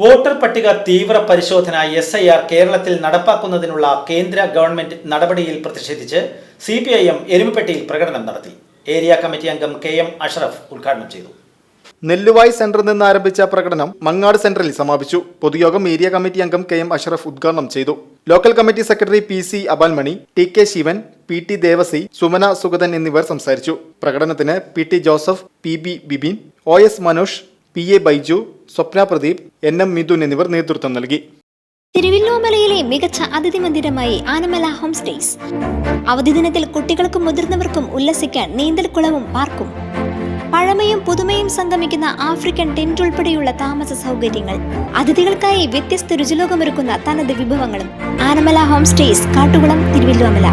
Voter പട്ടിക തീവ്ര പരിശോധന എസ് ഐ ആർ കേരളത്തിൽ നടപ്പാക്കുന്നതിനുള്ള കേന്ദ്ര ഗവൺമെന്റ് നടപടിയിൽ പ്രതിഷേധിച്ച് സി പി ഐ എം എരുമപ്പെട്ടിയിൽ പ്രകടനം നടത്തി. ഏരിയ കമ്മിറ്റി അംഗം കെ എം അഷറഫ് ഉദ്ഘാടനം ചെയ്തു. നെല്ലുവായ് സെന്ററിൽ നിന്ന് ആരംഭിച്ച പ്രകടനം മങ്ങാട് സെന്ററിൽ സമാപിച്ചു. പൊതുയോഗം ഏരിയ കമ്മിറ്റി അംഗം കെ എം അഷറഫ് ഉദ്ഘാടനം ചെയ്തു. Local committee secretary P C Abalmani T K Sivan P T Devassy Sumana Sugathan എന്നിവർ സംസാരിച്ചു. പ്രകടനത്തിന് P T Joseph P B Bibin O S Manosh P A Baiju Swapna Pradeep N M Mithun എന്നിവർ നേതൃത്വം നൽകി. തിരുവല്ലോമലയിലെ മികച്ച അതിഥി മന്ദിരമായി Anamala home stays. അവധി ദിനത്തിൽ കുട്ടികൾക്കും മുതിർന്നവർക്കും ഉല്ലസിക്കാൻ നീന്തൽക്കുളവും പാർക്കും. പഴമയും പുതുമയും സംഗമിക്കുന്ന ആഫ്രിക്കൻ ടെന്റ് ഉൾപ്പെടെയുള്ള താമസ സൗകര്യങ്ങൾ. അതിഥികൾക്കായി വ്യത്യസ്ത രുചിലോകമൊരുക്കുന്ന തനത് വിഭവങ്ങളും. Anamala home stays Kattukulam Thiruvallomala.